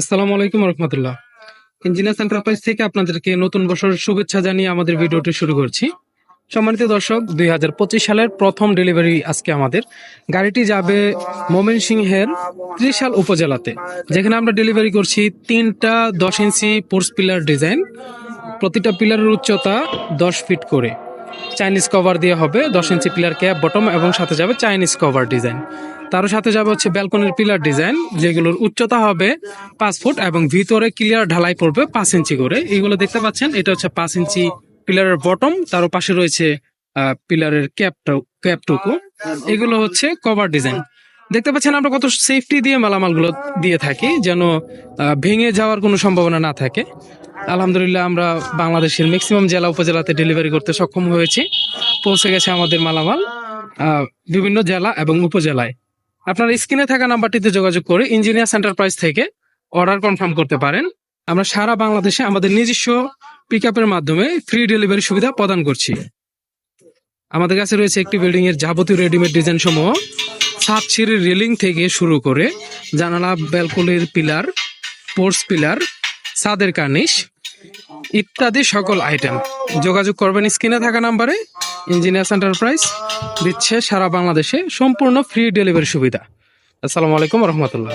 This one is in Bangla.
আসসালামু আলাইকুম রহমতুল্লাহ। ইঞ্জিনিয়ার এন্টারপ্রাইজ থেকে আপনাদেরকে নতুন বছরের শুভেচ্ছা জানিয়ে আমাদের ভিডিওটি শুরু করছি। সম্মানিত দর্শক, দুই হাজার পঁচিশ সালের প্রথম ডেলিভারি আজকে আমাদের। গাড়িটি যাবে মোমেন সিংহের ত্রিশাল উপজেলাতে, যেখানে আমরা ডেলিভারি করছি তিনটা দশ ইঞ্চি পোর্স পিলার ডিজাইন প্রতিটা পিলারের উচ্চতা দশ ফিট করে। চাইনিজ কভার দিয়ে হবে, দশ ইঞ্চি পিলার ক্যাপ বটম এবং সাথে যাবে চাইনিজ কভার ডিজাইন তার সাথে যাবে হচ্ছে ব্যালকনির পিলার ডিজাইন যেগুলোর উচ্চতা হবে পাঁচ ফুট এবং ভিতরে ক্লিয়ার ঢালাই পড়বে পাঁচ ইঞ্চি করে। এইগুলো দেখতে পাচ্ছেন, এটা হচ্ছে পাঁচ ইঞ্চি পিলারের বটম তারও পাশে রয়েছে পিলারের ক্যাপটা ক্যাপটুকু এগুলো হচ্ছে কভার ডিজাইন দেখতে পাচ্ছেন আমরা কত সেফটি দিয়ে মালামালগুলো দিয়ে থাকি, যেন ভেঙে যাওয়ার কোনো সম্ভাবনা না থাকে। আলহামদুলিল্লাহ আমরা বাংলাদেশের ম্যাক্সিমাম জেলা উপজেলাতে ডেলিভারি করতে সক্ষম হয়েছি। পৌঁছে গেছে আমাদের মালামাল বিভিন্ন জেলা এবং উপজেলায়। আপনার স্ক্রিনে থাকা নাম্বারটিতে যোগাযোগ করে ইঞ্জিনিয়ার এন্টারপ্রাইজ থেকে অর্ডার কনফার্ম করতে পারেন। আমরা সারা বাংলাদেশে আমাদের নিজস্ব পিক আপের মাধ্যমে ফ্রি ডেলিভারি সুবিধা প্রদান করছি। আমাদের কাছে রয়েছে একটি বিল্ডিং এর যাবতীয় রেডিমেড ডিজাইন সমূহ। সাত সিঁড়ির রেলিং থেকে শুরু করে জানালা, ব্যালকনির পিলার পোর্স পিলার, ছাদের কার্নিশ ইত্যাদি সকল আইটেম যোগাযোগ করবেন স্ক্রিনে থাকা নাম্বারে। ইঞ্জিনিয়ার্স এন্টারপ্রাইজ দিচ্ছে সারা বাংলাদেশে সম্পূর্ণ ফ্রি ডেলিভারি সুবিধা। আসসালামু আলাইকুম রহমতুল্লাহ।